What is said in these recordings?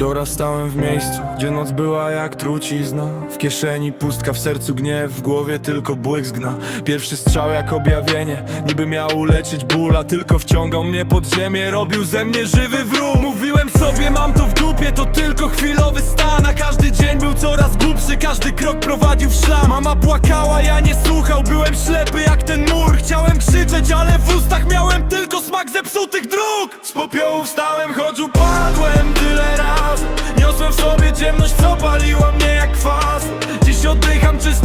raz stałem w miejscu, gdzie noc była jak trucizna. W kieszeni pustka, w sercu gniew, w głowie tylko błysk gna. Pierwszy strzał jak objawienie, niby miał uleczyć ból A tylko wciągał mnie pod ziemię, robił ze mnie żywy wróg. Mówiłem sobie mam to w dupie, to tylko chwilowy stan. A każdy dzień był coraz głupszy, każdy krok prowadził w szlam. Mama płakała, ja nie słuchał, byłem ślepy jak ten mur. Chciałem krzyczeć, ale w ustach miałem tylko smak zepsutych dróg. Z popiołu wstałem,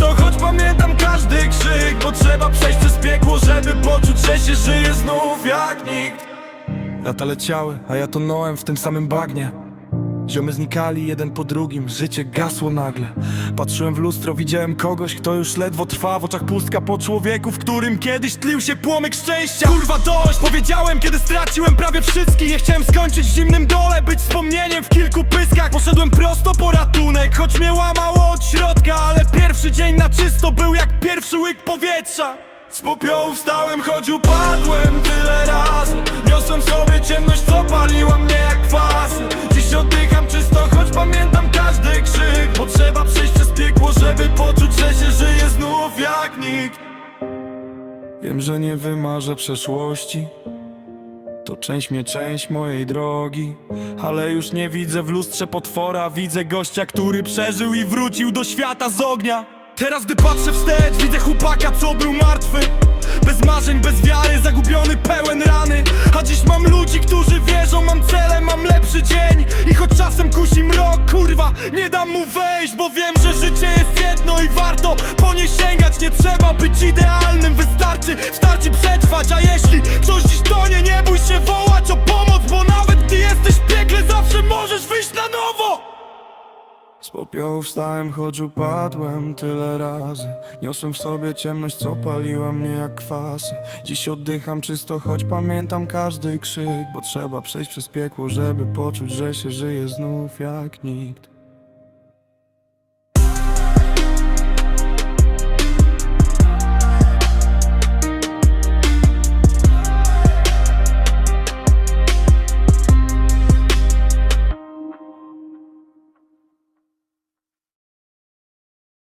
czysto, choć pamiętam każdy krzyk Bo trzeba przejść przez piekło, żeby poczuć, że się żyje znów jak nikt. Lata leciały, a ja tonąłem w tym samym bagnie. Ziomy znikali jeden po drugim, życie gasło nagle. Patrzyłem w lustro, widziałem kogoś, kto już ledwo trwa. W oczach pustka po człowieku, w którym kiedyś tlił się płomyk szczęścia. Kurwa dość, powiedziałem, kiedy straciłem prawie wszystkich. Nie chciałem skończyć w zimnym dole, być wspomnieniem w kilku pyskach. Poszedłem prosto po ratunek, choć mnie łamało od środka Ale pierwszy dzień na czysto był jak pierwszy łyk powietrza. Z popiołu wstałem, choć upadłem tyle razy. Niosłem sobie ciemność, co paliła mnie jak kwas Dziś oddycham czysto, choć pamiętam każdy krzyk. Bo trzeba przejść przez piekło, żeby poczuć, że się żyje znów jak nikt. Wiem, że nie wymarzę przeszłości to część mnie, część mojej drogi. Ale już nie widzę w lustrze potwora. Widzę gościa, który przeżył i wrócił do świata z ognia. Teraz gdy patrzę wstecz, widzę chłopaka, co był martwy. Bez marzeń, bez wiary, zagubiony, pełen rany. A dziś mam ludzi, którzy wierzą, mam cele, mam lepszy dzień. I choć czasem kusi mrok, kurwa, nie dam mu wejść Bo wiem, że życie jest jedno i warto po nie sięgać. Nie trzeba być idealnym, wystarczy popiołu wstałem, choć upadłem tyle razy. Niosłem w sobie ciemność, co paliła mnie jak kwasy. Dziś oddycham czysto, choć pamiętam każdy krzyk. Bo trzeba przejść przez piekło, żeby poczuć, że się żyje znów jak nikt